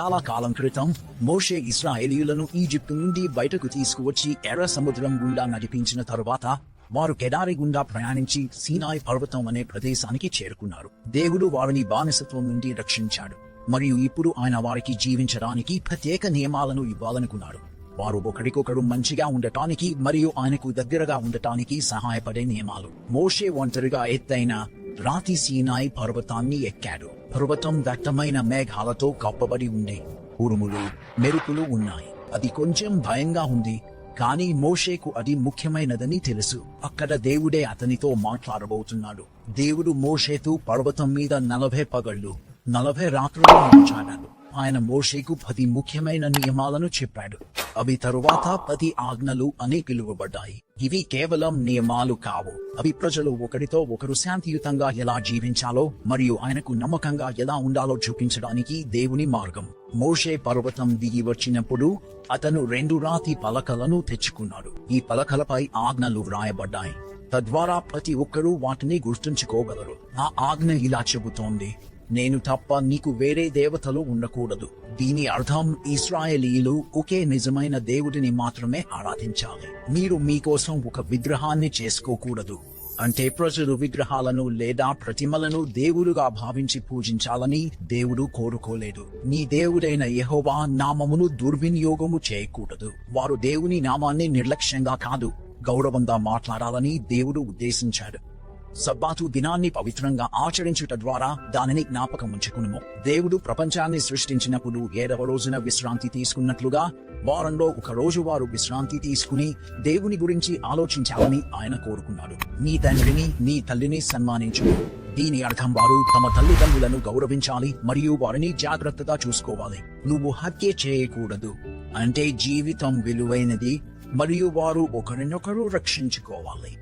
చాలా కాలం క్రితం మోషే ఇస్రాయేలీయులను ఈజిప్టు నుండి బయటకు తీసుకువచ్చి ఎర్ర సముద్రం గుండా నడిపించిన తరువాత వారు కెడారి గుండా ప్రయాణించి సీనాయ్ పర్వతం అనే ప్రదేశానికి చేరుకున్నారు. దేవుడు వారిని బానిసత్వం నుండి రక్షించాడు. మరియు ఇప్పుడు ఆయన వారికి జీవించడానికి ప్రత్యేక నియమాలను ఇవ్వాలనుకున్నాడు వారు ఒకరికొకరు మంచిగా ఉండటానికి మరియు ఆయనకు దగ్గరగా ఉండటానికి సహాయపడే నియమాలు. మోషే ఒంటరిగా ఎత్తైన రాతి సీనాయి పర్వతాన్ని ఎక్కాడు. పర్వతం దట్టమైన మేఘాలతో కప్పబడి ఉండే ఉరుములు మెరుపులు ఉన్నాయి. అది కొంచెం భయంగా ఉంది కానీ మోషేకు అది ముఖ్యమైనదని తెలుసు. అక్కడ దేవుడే అతనితో మాట్లాడబోతున్నాడు. దేవుడు మోషేతో పర్వతం మీద నలభై పగళ్ళు నలభై రాత్రులు మాట్లాడాడు ఆయన మోషేకు పది ముఖ్యమైన నియమాలను చెప్పాడు. అవి తరువాత పది ఆజ్ఞలు అని పిలువబడ్డాయి. ఇవి కేవలం నియమాలు కావు. అవి ప్రజలు ఒకరితో ఒకరు శాంతియుతంగా ఎలా జీవించాలో మరియు ఆయనకు నమ్మకంగా ఎలా ఉండాలో చూపించడానికి దేవుని మార్గం. మోషే పర్వతం దిగి వచ్చినప్పుడు అతను రెండు రాతి పలకలను తెచ్చుకున్నాడు. ఈ పలకలపై ఆజ్ఞలు వ్రాయబడ్డాయి. తద్వారా ప్రతి ఒక్కరూ వాటిని గుర్తుంచుకోగలరు. ఆ ఆజ్ఞ ఇలా చెబుతోంది. నేను తప్ప నీకు వేరే దేవతలు ఉండకూడదు. దీని అర్థం ఇస్రాయేలీలు ఒకే నిజమైన దేవుడిని మాత్రమే ఆరాధించాలి. మీరు మీకోసం ఒక విగ్రహాన్ని చేసుకోకూడదు. అంటే ప్రజలు విగ్రహాలను లేదా ప్రతిమలను దేవుడుగా భావించి పూజించాలని దేవుడు కోరుకోలేదు. నీ దేవుడైన యెహోవా నామమును దుర్వినియోగము చేయకూడదు. వారు దేవుని నామాన్ని నిర్లక్ష్యంగా కాదు గౌరవంగా మాట్లాడాలని దేవుడు ఉద్దేశించాడు. సబ్బాతు దినాన్ని పవిత్రంగా ఆచరించుట ద్వారా దానిని జ్ఞాపకం ఉంచుకును దేవుడు ప్రపంచాన్ని సృష్టించినప్పుడు ఏడవ రోజున విశ్రాంతి తీసుకున్నట్లుగా వారంలో ఒక రోజు వారు విశ్రాంతి తీసుకుని దేవుని గురించి ఆలోచించాలని ఆయన కోరుకున్నాడు. నీ తండ్రిని నీ తల్లిని సన్మానించు. దీని అర్థం వారు తమ తల్లిదండ్రులను గౌరవించాలి మరియు వారిని జాగ్రత్తగా చూసుకోవాలి. నువ్వు హత్య చేయకూడదు. అంటే జీవితం విలువైనది మరియు వారు ఒకరినొకరు రక్షించుకోవాలి.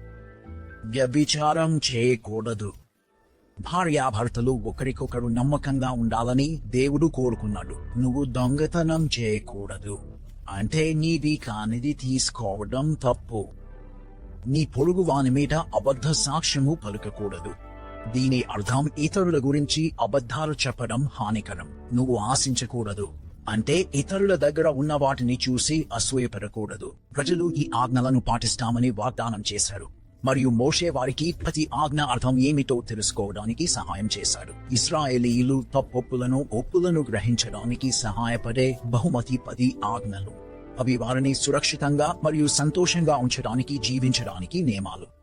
వ్యభిచారం చేయకూడదు. భార్యాభర్తలు ఒకరికొకరు నమ్మకంగా ఉండాలని దేవుడు కోరుకున్నాడు. నువ్వు దొంగతనం చేయకూడదు. అంటే నీది కానిది తీసుకోవడం తప్పు. నీ పొరుగు వాని మీద అబద్ధ సాక్ష్యము పలుకకూడదు. దీని అర్థం ఇతరుల గురించి అబద్ధాలు చెప్పడం హానికరం. నువ్వు ఆశించకూడదు. అంటే ఇతరుల దగ్గర ఉన్న వాటిని చూసి అసూయపడకూడదు. ప్రజలు ఈ ఆజ్ఞలను పాటిస్తామని వాగ్దానం చేశారు. మరియు మోషే వారికి ప్రతి ఆజ్ఞ అర్థం ఏమిటో తెలుసుకోవడానికి సహాయం చేశాడు. ఇస్రాయేలీలు తప్పొప్పులను ఒప్పులను గ్రహించడానికి సహాయపడే బహుమతి పది ఆజ్ఞలు. అవి వారిని సురక్షితంగా మరియు సంతోషంగా ఉంచడానికి జీవించడానికి నియమాలు.